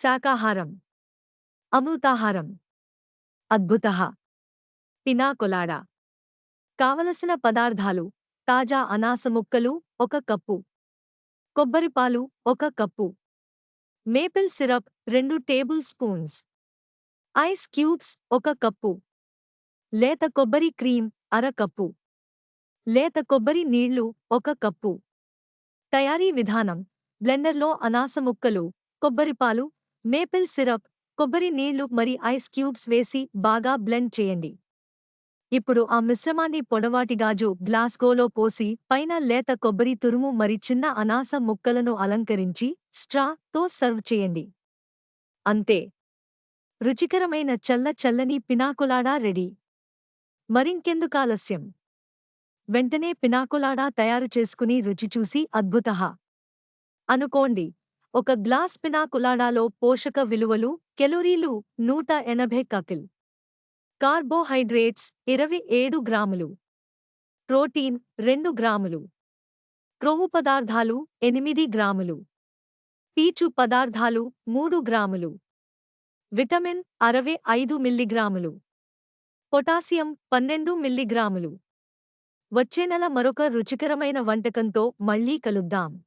శాకాహారం. అమృతాహారం. అద్భుత. పినాకొలాడ. కావలసిన పదార్థాలు. తాజా అనాస ముక్కలు ఒక కప్పు. కొబ్బరిపాలు ఒక కప్పు. మేపిల్ సిరప్ రెండు టేబుల్ స్పూన్స్. ఐస్ క్యూబ్స్ ఒక కప్పు. లేత కొబ్బరి క్రీం అర కప్పు. లేత కొబ్బరి నీళ్ళు ఒక కప్పు. తయారీ విధానం. బ్లెండర్లో అనాస ముక్కలు కొబ్బరిపాలు మేపిల్ సిరప్ కొబ్బరి నీళ్ళు మరి ఐస్ క్యూబ్స్ వేసి బాగా బ్లెండ్ చేయండి. ఇప్పుడు ఆ మిశ్రమాన్ని పొడవాటి గాజు గ్లాస్గోలో పోసి పైన లేత కొబ్బరి తురుము మరి చిన్న అనాస ముక్కలను అలంకరించి స్ట్రా తో సర్వ్ చేయండి. అంతే. రుచికరమైన చల్ల చల్లని పినాకులాడా రెడీ. మరింకెందుకాలస్యం వెంటనే పినాకులాడా తయారు చేసుకుని రుచి చూసి అద్భుత అనుకోండి. ఒక గ్లాస్ పినాకులాడాలో పోషక విలువలు కెలోరీలు నూట ఎనభై కకిల్. కార్బోహైడ్రేట్స్ ఇరవై ఏడు గ్రాములు. ప్రోటీన్ రెండు గ్రాములు. క్రొవ్వు పదార్థాలు ఎనిమిది గ్రాములు. పీచు పదార్థాలు మూడు గ్రాములు. విటమిన్ అరవై ఐదు మిల్లీగ్రాములు. పొటాసియం పన్నెండు మిల్లీగ్రాములు. వచ్చే నెల మరొక రుచికరమైన వంటకంతో మళ్ళీ కలుద్దాం.